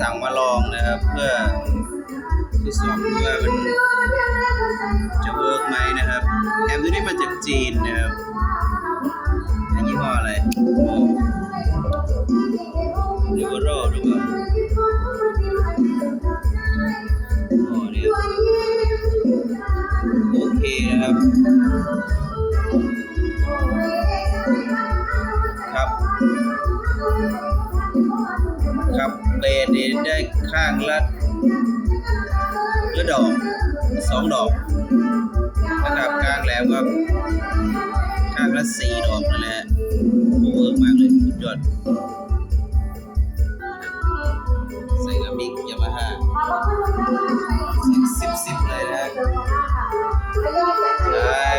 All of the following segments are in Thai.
สั่งมาลองนะครับ เพื่อทดสอบดูว่ามันจะเวิร์กไหมนะครับแอมตัวนี้มาจากจีนนะครับอันยี่ห้ออะไร ละละดอกสองดอกนะครับกลางแหลมก็ข้างละสี่ดอกนั่นแหละโอ้เวิร์กมากเลยสุดยอดใส่กับมิกยามาฮ่าสิบสิบเลยนะใช่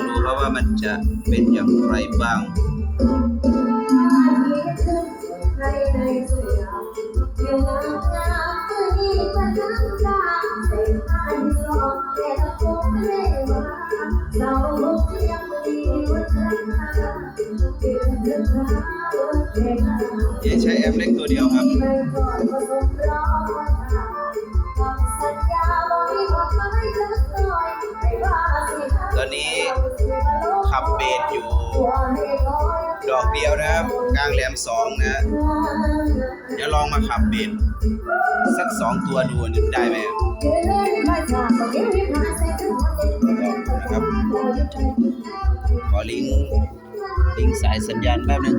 องดูครับว่ามันจะเป็นอย่างไรบ้างอย่าใช้แอปเล็กตัวเดียวครับ เบสอยู่ ดอกเดียวนะครับกลางแหลมสองนะ เดี๋ยวลองมาขับเบสสักสองตัวดูนึกได้ไหมนะครับขอลิงลิงสายสัญญาณแป๊บนึง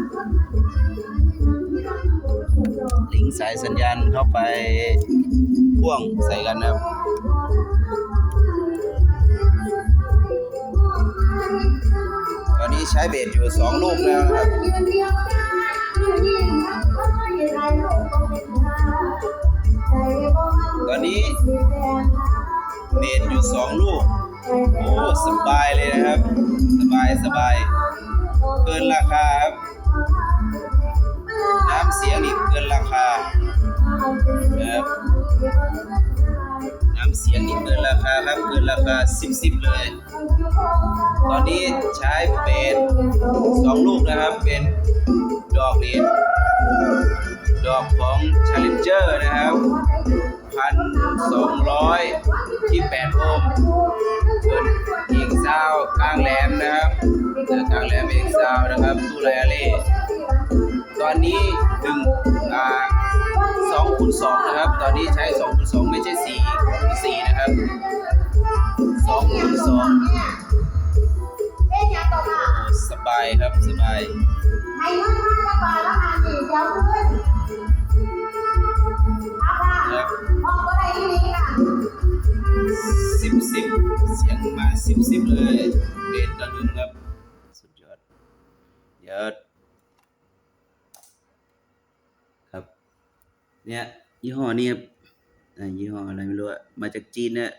ลิงสายสัญญาณเข้าไปพ่วงใส่กันนะครับ นี้ใช้เบสอยู่สองลูกแล้วนะครับตอนนี้เบสอยู่สองลูก โอ้สบายเลยนะครับ สบายสบายเกินราคาครับน้ำเสียงนี่เกินราคานะครับ เสียงนี่เกินราคาครับเกินราคาสิบสิบเลย ตอนนี้ใช้เบสสองลูกนะครับเป็นดอกนี้ดอกของ Challenger นะครับพันสองร้อยที่แปดโอห์มส่วนอีกซาวกลางแหลมนะครับเจอกลางแหลมอีกซาวนะครับตู้ไลอาเล่ตอนนี้หนึ่งอ่า สองคูณสองนะครับ ตอนนี้ใช้สองคูณสองไม่ใช่สี่คูณสี่นะครับสองคูณสองสบายครับสบายให้เงินห้าจะบาทแล้วหาสี่เดี๋ยวขึ้นเอาค่ะครับมองก็ได้ที่นี้ค่ะสิบสิบเสียงมาสิบสิบเลยเบสตัวหนึ่งครับ สุดยอดเดี๋ยว เนี่ยยี่ห้อนี้ครับยี่ห้ออะไรไม่รู้อะมาจากจีนเนี่ย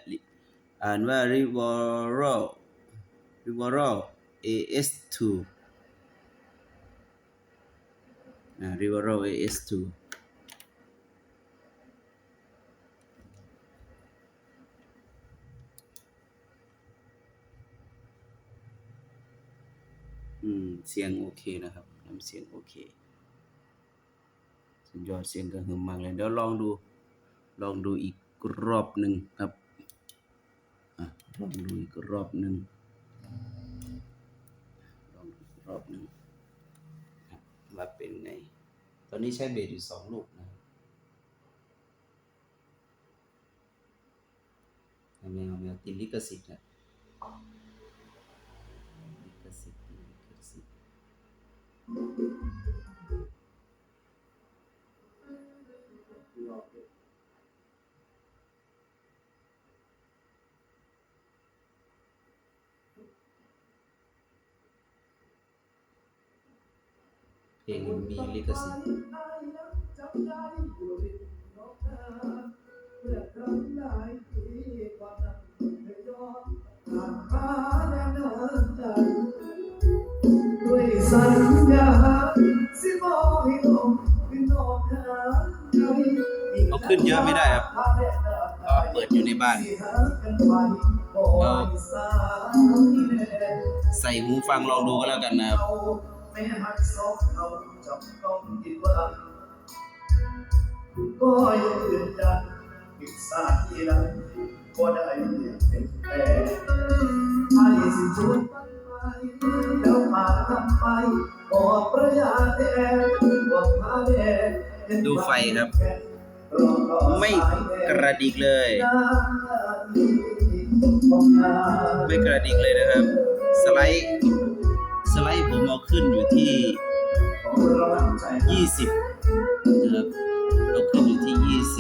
อ่านว่า Rivoro Rivoro AS2 อ่า Rivoro AS2 อืม เสียงโอเคนะครับน้ำเสียงโอเค สุดยอดเสียงกระหึ่มมากเลยเดี๋ยวลองดู ลองดูอีกรอบหนึ่งครับอะลองดูอีกรอบหนึ่งลองดูรอบหนึ่งครับว่าเป็นไง ตอนนี้ใช้เบสอยู่สองลูกนะครับเอาแมวแมวติดลิขสิทธิ์นะลิขสิทธิ์ลิขสิทธิ์ เพลงมีลิขสิ ขึ้นเยอะไม่ได้ครับเอาเปิดอยู่ในบ้านใส่หูฟังลองดูก็แล้วกันนะครับก็ยังยืนยันอีกสาทีนั้นก็ได้เป็นแฟนไอ้สิชวนไปแล้วมาทำไปบอกประยาแทนบอกพาแดนดูไฟครับ ไม่กระดิกเลย ไม่กระดิกเลยนะครับ สไลด์ สไลด์ผมเอาขึ้นอยู่ที่ 20นะครับเอาขึ้นอยู่ที่ 20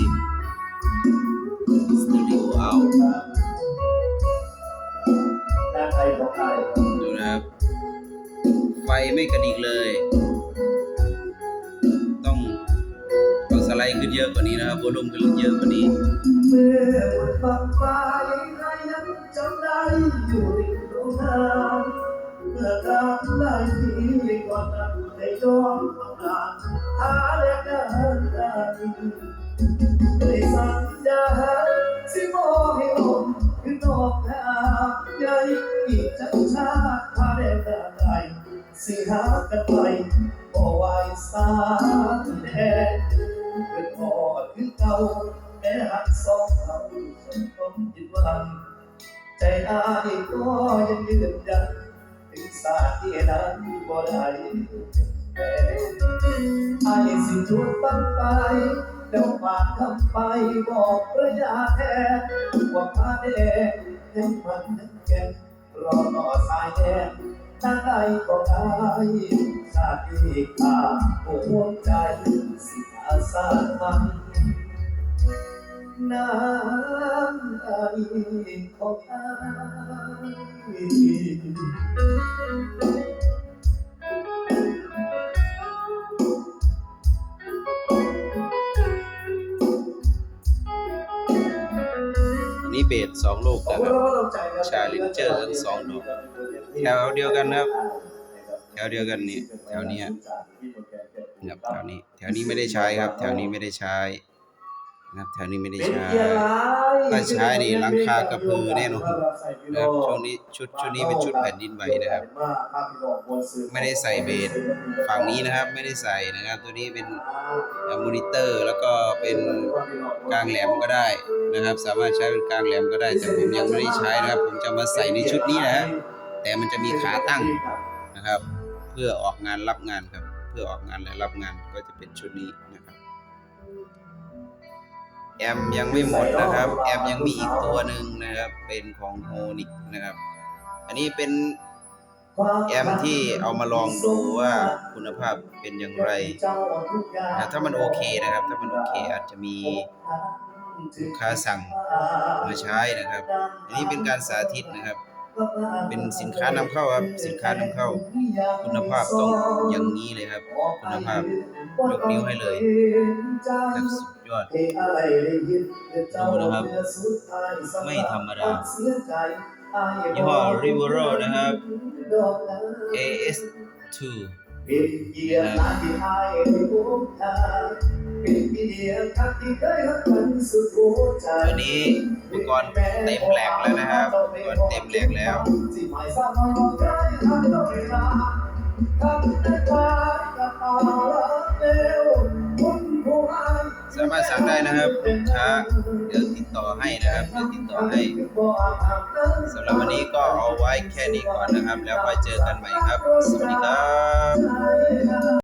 สตูดิโอเอาดูนะครับ ไฟไม่กระดิกเลย ไลด์ขึ้นเยอะกว่านี้นะครับวอลุ่มขึ้นเยอะกว่านี้เมื่อหมดบางฟ้ายังไงยังจำได้อยู่ริมโรงน้ำเมื่อกลางไล่ที่ก่อนนั้นได้ย้อนทำงานหาและเดินกันได้สัญญาสิมองให้อมคือนอกหาใหญ่อีกจังชาติพาได้เดินได้สิหากันไปบ่ไหวสาแดนเด้อ เก่าแม้หักสองเราฉันต้องคิดหวังใจอายก็ยังยืนยันถึงสาเที่นั้นบ่ได้แพ้อายสิจุดตั้งไปแล้วฝากคำไปบอกพระยะแท้ว่าพาแดงยังมันยังแก่รอต่อสายแดงถ้าได้ก็ได้ชาติอีกตาหัวใจสิอาสามัน น้ำตาอีกของอายอันนี้เบสสองลูกนะครับชาลินเจอร์ทั้งสองดอกแถวเดียวกันนะครับ แถวเดียวกันนี่แถวเนี้ยนะครับแถวนี้ แถวนี้ไม่ได้ใช้ครับ แถวนี้ไม่ได้ใช้ นะครับแถวนี้ไม่ได้ใช้ถ้าใช้นี่หลังคากระพือแน่นอนนะครับช่วงนี้ชุดชุดนี้เป็นชุดแผ่นดินไหวนะครับ ไม่ได้ใส่เบสฝั่งนี้นะครับไม่ได้ใส่นะครับ ตัวนี้เป็นมอนิเตอร์แล้วก็เป็นกลางแหลมก็ได้นะครับ สามารถใช้เป็นกลางแหลมก็ได้ แต่ผมยังไม่ได้ใช้นะครับ ผมจะมาใส่ในชุดนี้นะฮะแต่มันจะมีขาตั้งนะครับ เพื่อออกงานรับงานครับ เพื่อออกงานและรับงานก็จะเป็นชุดนี้นะครับ แอมยังไม่หมดนะครับ แอมยังมีอีกตัวหนึ่งนะครับ เป็นของโฮนิกนะครับ อันนี้เป็นแอมที่เอามาลองดูว่าคุณภาพเป็นอย่างไรนะถ้ามันโอเคนะครับ ถ้ามันโอเคอาจจะมีลูกค้าสั่งมาใช้นะครับ อันนี้เป็นการสาธิตนะครับ เป็นสินค้านำเข้าครับ สินค้านำเข้า คุณภาพต้องอย่างนี้เลยครับ คุณภาพยกนิ้วให้เลยแบบสุด ยอด ดูนะครับ ไม่ธรรมดายี่ห้อ Rivero นะครับ AS2 เป็นเกียรตินาที่อายได้พบเธอเป็นเกียรติทักที่เคยรักกันสุดหัวใจตอนนี้อุปกรณ์เต็มแหลกแล้วนะครับอุปกรณ์เต็มแหลกแล้วานสามารถสั่งได้นะครับลูกค้าเดี๋ยวติดต่อให้นะครับเดี๋ยวติดต่อให้สำหรับวันนี้ก็เอาไว้แค่นี้ก่อนนะครับ แล้วไว้เจอกันใหม่ครับ สวัสดีครับ